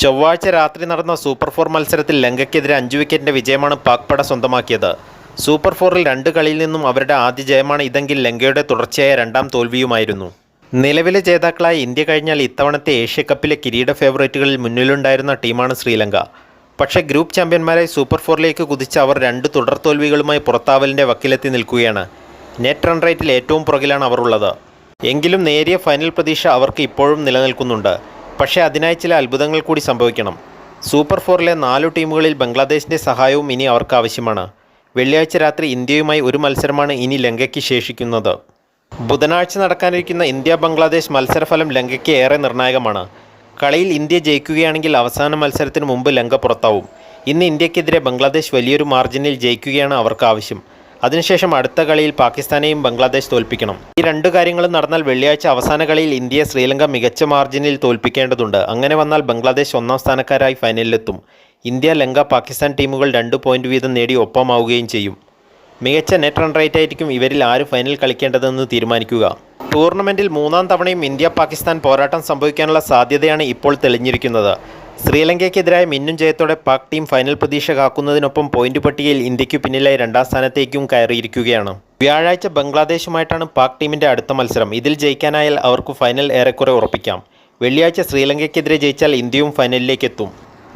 ചൊവ്വാഴ്ച രാത്രി നടന്ന സൂപ്പർ ഫോർ മത്സരത്തിൽ ലങ്കയ്ക്കെതിരെ അഞ്ച് വിക്കറ്റിന്റെ വിജയമാണ് പാക് പട സ്വന്തമാക്കിയത്. സൂപ്പർ ഫോറിൽ രണ്ട് കളിയിൽ നിന്നും അവരുടെ ആദ്യ ജയമാണ് ഇതെങ്കിൽ ലങ്കയുടെ തുടർച്ചയായ രണ്ടാം തോൽവിയുമായിരുന്നു. നിലവിലെ ജേതാക്കളായ ഇന്ത്യ കഴിഞ്ഞാൽ ഇത്തവണത്തെ ഏഷ്യ കപ്പിലെ കിരീട ഫേവറേറ്റുകളിൽ മുന്നിലുണ്ടായിരുന്ന ടീമാണ് ശ്രീലങ്ക. പക്ഷേ ഗ്രൂപ്പ് ചാമ്പ്യന്മാരായി സൂപ്പർ ഫോറിലേക്ക് കുതിച്ച അവർ രണ്ട് തുടർ തോൽവികളുമായി പുറത്താവലിന്റെ വക്കിലെത്തി നിൽക്കുകയാണ്. നെറ്റ് റൺ റേറ്റിൽ ഏറ്റവും പുറകിലാണ് അവർ ഉള്ളത്. എങ്കിലും നേരിയ ഫൈനൽ പ്രതീക്ഷ അവർക്ക് ഇപ്പോഴും നിലനിൽക്കുന്നുണ്ട്. പക്ഷേ അതിനായി ചില അത്ഭുതങ്ങൾ കൂടി സംഭവിക്കണം. സൂപ്പർ ഫോറിലെ നാലു ടീമുകളിൽ ബംഗ്ലാദേശിന്റെ സഹായവും ഇനി അവർക്ക് ആവശ്യമാണ് വെള്ളിയാഴ്ച രാത്രി ഇന്ത്യയുമായി ഒരു മത്സരമാണ് ഇനി ലങ്കയ്ക്ക് ശേഷിക്കുന്നത്. ബുധനാഴ്ച നടക്കാനിരിക്കുന്ന ഇന്ത്യ ബംഗ്ലാദേശ് മത്സരഫലം ലങ്കയ്ക്ക് ഏറെ നിർണായകമാണ്. കളിയിൽ ഇന്ത്യ ജയിക്കുകയാണെങ്കിൽ അവസാന മത്സരത്തിന് മുമ്പ് ലങ്ക പുറത്താവും. ഇന്ന് ഇന്ത്യക്കെതിരെ ബംഗ്ലാദേശ് വലിയൊരു മാർജിനിൽ ജയിക്കുകയാണ് അവർക്ക് ആവശ്യം അതിനുശേഷം അടുത്ത കളിയിൽ പാകിസ്ഥാനെയും ബംഗ്ലാദേശ് തോൽപ്പിക്കണം. ഈ രണ്ട് കാര്യങ്ങളും നടന്നാൽ വെള്ളിയാഴ്ച അവസാന കളിയിൽ ഇന്ത്യയെ ശ്രീലങ്ക മികച്ച മാർജിനിൽ തോൽപ്പിക്കേണ്ടതുണ്ട്. അങ്ങനെ വന്നാൽ ബംഗ്ലാദേശ് ഒന്നാം സ്ഥാനക്കാരായി ഫൈനലിലെത്തും. ഇന്ത്യ ലങ്ക പാകിസ്ഥാൻ ടീമുകൾ രണ്ട് പോയിന്റ് വീതം നേടി ഒപ്പമാവുകയും ചെയ്യും. മികച്ച നെറ്റ് റൺ റേറ്റ് ആയിരിക്കും ഇവരിൽ ആര് ഫൈനൽ കളിക്കേണ്ടതെന്ന് തീരുമാനിക്കുക. ടൂർണമെന്റിൽ മൂന്നാം തവണയും ഇന്ത്യ പാകിസ്ഥാൻ പോരാട്ടം സംഭവിക്കാനുള്ള സാധ്യതയാണ് ഇപ്പോൾ തെളിഞ്ഞിരിക്കുന്നത്. ശ്രീലങ്കയ്ക്കെതിരായ മിന്നും ജയത്തോടെ പാക് ടീം ഫൈനൽ പ്രതീക്ഷ കാക്കുന്നതിനൊപ്പം പോയിന്റ് പട്ടികയിൽ ഇന്ത്യയ്ക്കു പിന്നിലായി രണ്ടാം സ്ഥാനത്തേക്കും കയറിയിരിക്കുകയാണ്. വ്യാഴാഴ്ച ബംഗ്ലാദേശുമായിട്ടാണ് പാക് ടീമിന്റെ അടുത്ത മത്സരം. ഇതിൽ ജയിക്കാനായാൽ അവർക്ക് ഫൈനൽ ഏറെക്കുറെ ഉറപ്പിക്കാം. വെള്ളിയാഴ്ച ശ്രീലങ്കയ്ക്കെതിരെ ജയിച്ചാൽ ഇന്ത്യയും ഫൈനലിലേക്ക് എത്തും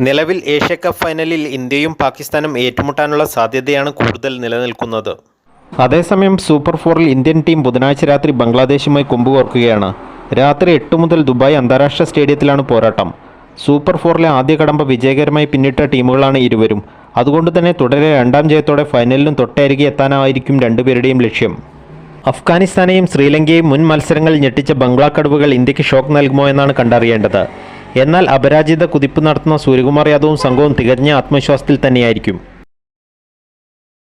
നിലവിൽ ഏഷ്യ കപ്പ് ഫൈനലിൽ ഇന്ത്യയും പാകിസ്ഥാനും ഏറ്റുമുട്ടാനുള്ള സാധ്യതയാണ് കൂടുതൽ നിലനിൽക്കുന്നത്. അതേസമയം സൂപ്പർ ഫോറിൽ ഇന്ത്യൻ ടീം ബുധനാഴ്ച രാത്രി ബംഗ്ലാദേശുമായി കൊമ്പുകോർക്കുകയാണ്. രാത്രി എട്ട് മുതൽ ദുബായ് അന്താരാഷ്ട്ര സ്റ്റേഡിയത്തിലാണ് പോരാട്ടം. സൂപ്പർ ഫോറിലെ ആദ്യ കടമ്പ വിജയകരമായി പിന്നിട്ട ടീമുകളാണ് ഇരുവരും. അതുകൊണ്ട് തന്നെ തുടരെ രണ്ടാം ജയത്തോടെ ഫൈനലിലും തൊട്ടരികെ എത്താനായിരിക്കും രണ്ടുപേരുടെയും ലക്ഷ്യം. അഫ്ഗാനിസ്ഥാനെയും ശ്രീലങ്കയെയും മുൻ മത്സരങ്ങളിൽ ഞെട്ടിച്ച ബംഗ്ലാ കടുവകൾ ഇന്ത്യയ്ക്ക് ഷോക്ക് നൽകുമോ എന്നാണ് കണ്ടറിയേണ്ടത്. എന്നാൽ അപരാജിത കുതിപ്പ് നടത്തുന്ന സൂര്യകുമാർ യാദവും സംഘവും തികഞ്ഞ ആത്മവിശ്വാസത്തിൽ തന്നെയായിരിക്കും.